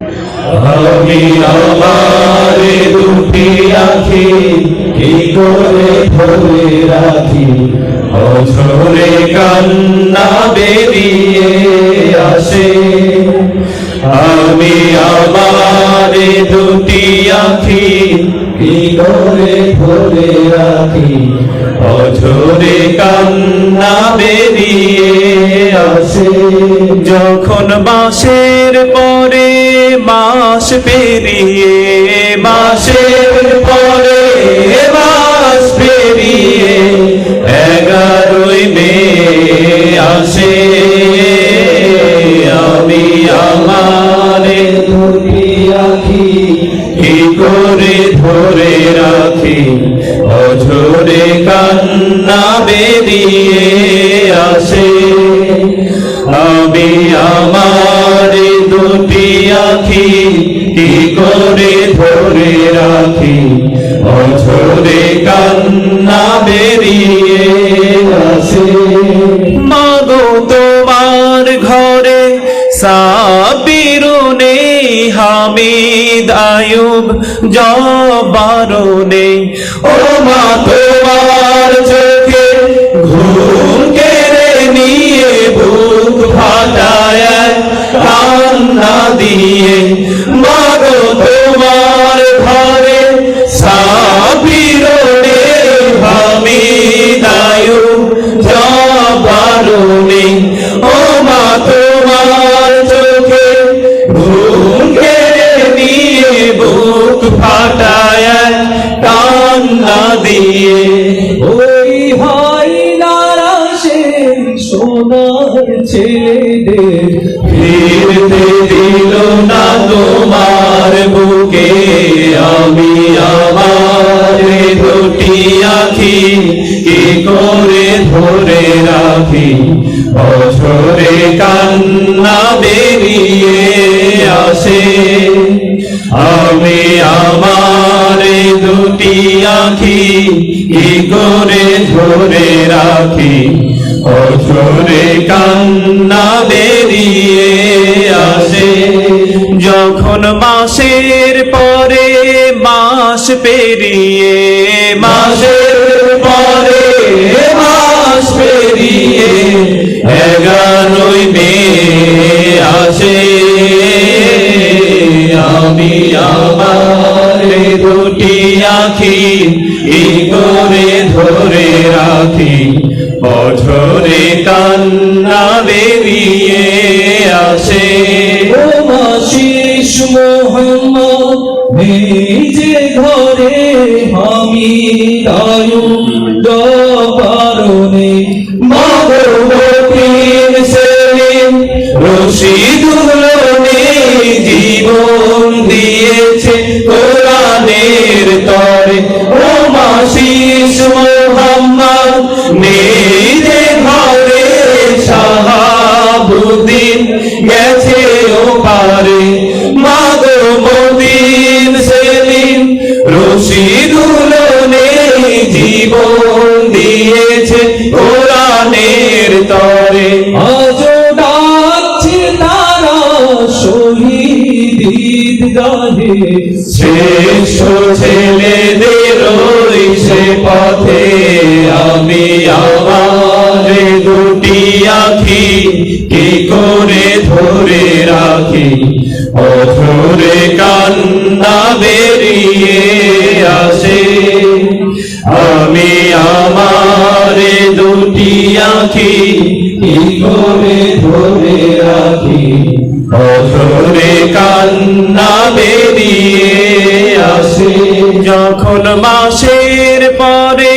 আমি আমার দুটি আখি কি করে ধরে রাখি অঝরে কান্না বেরিয়ে আসে আমি আমার দুটি আখি কি করে ধরে রাখি অঝরে কান্না বেরিয়ে আসে যখন মাসের পরে মাস পেরিয়ে, মাসের পরে মাস পেরিয়ে এগারোই মে আসে। আমি আমার দুটি কি করে ধরে রাখি? অঝরে কান্না বেরিয়ে আসে। অঝরে কান্না বেরিয়ে আসে মাগো তোমার ঘরে সাবিরুনে হামিদ আয়ুব জবারুনে। ও মা, তোমার চোখে ঘুম কেড়ে নিয়ে বুক ফিরতে দিল না তোমার বুকে। আমি আমার দুটি আখি, কি করে ধরে রাখি? বছরে কান্না বেরিয়ে আসে। আমি আমার দুটি আখি, কি করে ধরে রাখি? অঝরে কান্না বেরিয়ে আসে। যখন মাসের পরে মাস পেরিয়ে, মাসের পরে মাস পেরিয়ে এগারোই মে আসে। আমি আমার দুটি আখি কি করে ধরে রাখি। বছরে কান্না বেরিয়ে আসে। ও মাসিস মোহাম্মদ যে ঘরে আমি দায়ু গেছে ও পারে মাগো মদিন সেলিম রশিদুল্লনে জীবন দিয়েছে কোরআনের তরে। আজ ডাকছে তারা শহীদ গাহে শ্রেষ্ঠ ছেলেদের সে পথে। আমি আমার ধরে রাখি, অধরে কান্না বেরিয়ে আসে। আমি আমার দুটি আখি কি করে ধরে রাখি, অধরে কান্না বেরিয়ে আসে। যখন মাসের পরে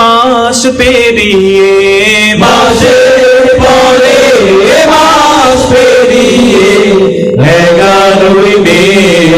মাস পেরিয়ে, মাসের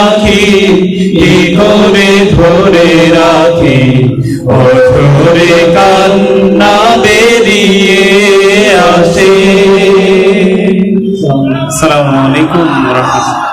আখি কি করে ধরে রাখি অঝরে কান্না বেরিয়ে আসে। সালামালাইকুম রহমতুল্লাহ।